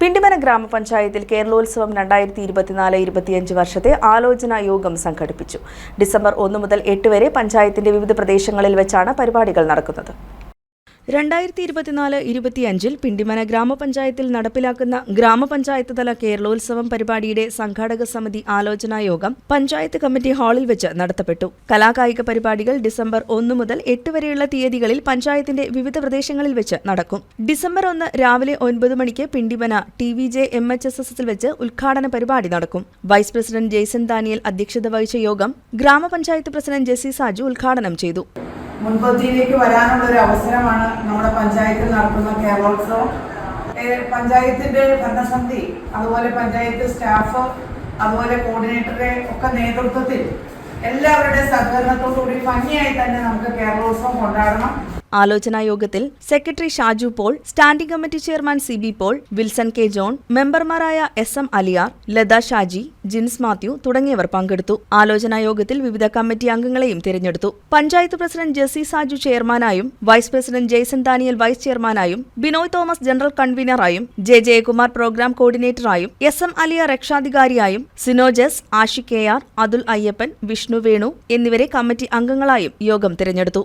പിണ്ടിമന ഗ്രാമപഞ്ചായത്തിൽ കേരളോത്സവം രണ്ടായിരത്തി ഇരുപത്തിനാല് ഇരുപത്തിയഞ്ച് വർഷത്തെ ആലോചനാ യോഗം സംഘടിപ്പിച്ചു. ഡിസംബർ ഒന്ന് മുതൽ എട്ട് വരെ പഞ്ചായത്തിന്റെ വിവിധ പ്രദേശങ്ങളിൽ വെച്ചാണ് പരിപാടികൾ നടക്കുന്നത്. രണ്ടായിരത്തി ഇരുപത്തിനാല് ഇരുപത്തിയഞ്ചിൽ പിണ്ടിമന ഗ്രാമപഞ്ചായത്തിൽ നടപ്പിലാക്കുന്ന ഗ്രാമപഞ്ചായത്ത് തല കേരളോത്സവം പരിപാടിയുടെ സംഘാടക സമിതി ആലോചനാ യോഗം പഞ്ചായത്ത് കമ്മിറ്റി ഹാളിൽ വെച്ച് നടത്തപ്പെട്ടു. കലാകായിക പരിപാടികൾ ഡിസംബർ ഒന്ന് മുതൽ എട്ട് വരെയുള്ള തീയതികളിൽ പഞ്ചായത്തിന്റെ വിവിധ പ്രദേശങ്ങളിൽ വെച്ച് നടക്കും. ഡിസംബർ ഒന്ന് രാവിലെ ഒൻപത് മണിക്ക് Pindimana T V J M H S എസിൽ വെച്ച് ഉദ്ഘാടന പരിപാടി നടക്കും. വൈസ് പ്രസിഡന്റ് ജെയ്സൺ ദാനിയൽ അധ്യക്ഷത വഹിച്ച യോഗം ഗ്രാമപഞ്ചായത്ത് പ്രസിഡന്റ് ജെസി സാജു ഉദ്ഘാടനം ചെയ്തു. മുൻപന്തിയിലേക്ക് വരാനുള്ള ഒരു അവസരമാണ് നമ്മുടെ പഞ്ചായത്തിൽ നടക്കുന്ന കേരളോത്സവം. പഞ്ചായത്തിന്റെ ഭരണസമിതി അതുപോലെ പഞ്ചായത്ത് സ്റ്റാഫ് അതുപോലെ കോർഡിനേറ്ററെ ഒക്കെ നേതൃത്വത്തിൽ എല്ലാവരുടെ സഹകരണത്തോടുകൂടി ഭംഗിയായി തന്നെ നമുക്ക് കേരളോത്സവം കൊണ്ടാടണം. ആലോചനാ യോഗത്തിൽ secretary Shaju Paul standing committee chairman C B Paul Wilson K John മെമ്പർമാരായ എസ് എം അലിയാർ ലത ഷാജി ജിൻസ് മാത്യു തുടങ്ങിയവർ പങ്കെടുത്തു. ആലോചനാ യോഗത്തിൽ വിവിധ കമ്മിറ്റി അംഗങ്ങളെയും തിരഞ്ഞെടുത്തു. Panchayat president Jessy Saju ചെയർമാനായും vice president Jaison Daniel vice ചെയർമാനായും Binoy Thomas general കൺവീനറായും ജെ ജയകുമാർ പ്രോഗ്രാം കോർഡിനേറ്ററായും എസ് എം അലിയ രക്ഷാധികാരിയായും സിനോജസ് ആഷിക് കെ ആർ അതുൽ അയ്യപ്പൻ വിഷ്ണു വേണു എന്നിവരെ കമ്മിറ്റി അംഗങ്ങളായും യോഗം തിരഞ്ഞെടുത്തു.